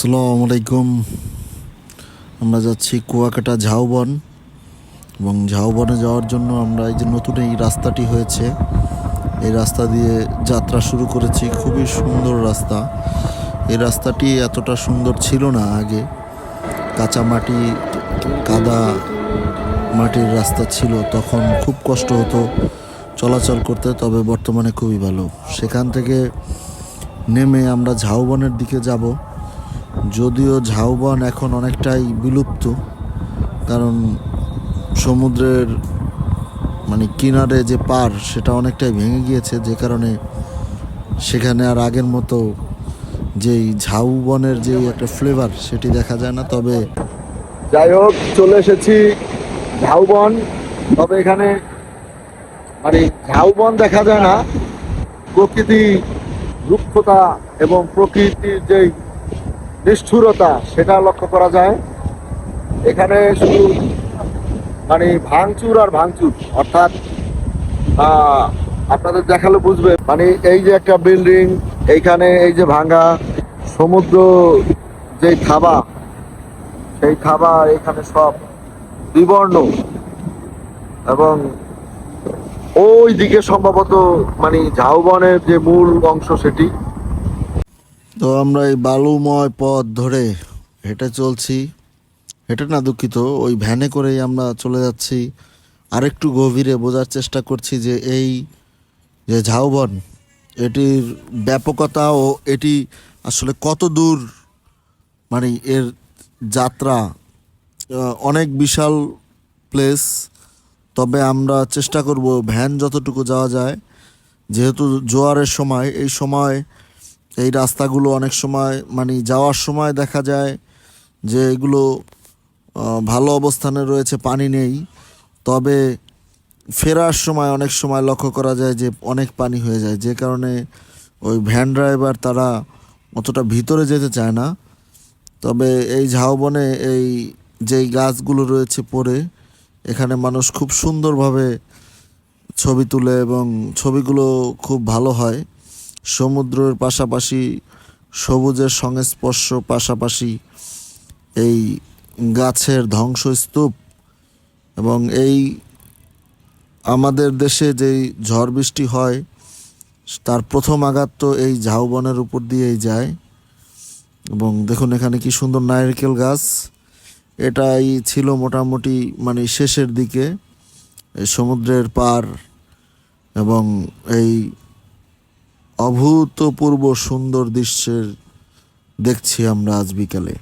আসসালামু আলাইকুম। আমরা যাচ্ছি কুয়াকাটা ঝাউবন এবং ঝাউবনে যাওয়ার জন্য আমরা এই যে নতুন এই রাস্তাটি হয়েছে, এই রাস্তা দিয়ে যাত্রা শুরু করেছি। খুবই সুন্দর রাস্তা। এই রাস্তাটি এতটা সুন্দর ছিল না আগে। কাঁচা মাটি, কাদা মাটির রাস্তা ছিল। তখন খুব কষ্ট হতো চলাচল করতে, তবে বর্তমানে খুবই ভালো। সেখান থেকে নেমে আমরা ঝাউবনের দিকে যাব। যদিও ঝাউবন এখন অনেকটাই বিলুপ্ত, কারণ সমুদ্রের মানে কিনারে যে পার সেটা অনেকটাই ভেঙে গিয়েছে, যে কারণে সেখানে আর আগের মতো যেই ঝাউবনের যে একটা ফ্লেভার সেটি দেখা যায় না। তবে যাই হোক, চলে এসেছি ঝাউবন। তবে এখানে মানে ঝাউবন দেখা যায় না। প্রকৃতি রুক্ষতা এবং প্রকৃতির যে নিষ্ঠুরতা, সেটা লক্ষ্য করা যায়। এখানে শুধু মানে ভাঙচুর আর ভাঙচুর, অর্থাৎ আপনাদের দেখালে বুঝবে। মানে এই যে একটা বিল্ডিং এইখানে এই যে ভাঙা, সমুদ্র যেই থাবা, সেই থাবা, এখানে সব বিবর্ণ। এবং ওই দিকে সম্ভবত মানে ঝাউবনের যে মূল অংশ সেটি তো আমরা এই বালুময় পথ ধরে হেঁটে চলছি। হেঁটে না দুঃখিত, ওই ভ্যানে করেই আমরা চলে যাচ্ছি। আরেকটু গভীরে বোঝার চেষ্টা করছি যে এই যে ঝাউবন, এটির ব্যাপকতা ও এটি আসলে কত দূর মানে এর যাত্রা অনেক বিশাল প্লেস তবে আমরা চেষ্টা করব ভ্যান যতটুকু যাওয়া যায়। যেহেতু জোয়ারের সময়, এই সময় এই রাস্তাগুলো অনেক সময় মানে যাওয়ার সময় দেখা যায় যে এগুলো ভালো অবস্থানে রয়েছে, পানি নেই। তবে ফেরার সময় অনেক সময় লক্ষ্য করা যায় যে অনেক পানি হয়ে যায়। যে কারণে ওই ভ্যান ড্রাইভার তারা অতটা ভিতরে যেতে চায় না। তবে এই ঝাউবনে এই যেই গাছগুলো রয়েছে পড়ে, এখানে মানুষ খুব সুন্দরভাবে ছবি তুলে এবং ছবিগুলো খুব ভালো হয়। সমুদ্রের পাশাপাশি সবুজের সংস্পর্শ পাশাপাশি এই গাছের ধ্বংসস্তূপ এবং এই আমাদের দেশে যেই ঝড় বৃষ্টি হয়, তার প্রথম আঘাত তো এই ঝাউবনের উপর দিয়েই যায়। এবং দেখুন এখানে কি সুন্দর নারকেল গাছ। এটাই ছিল মোটামুটি মানে শেষের দিকে সমুদ্রের পার এবং এই অভূতপূর্ব সুন্দর দৃশ্যের দেখছি আমরা আজ বিকালে।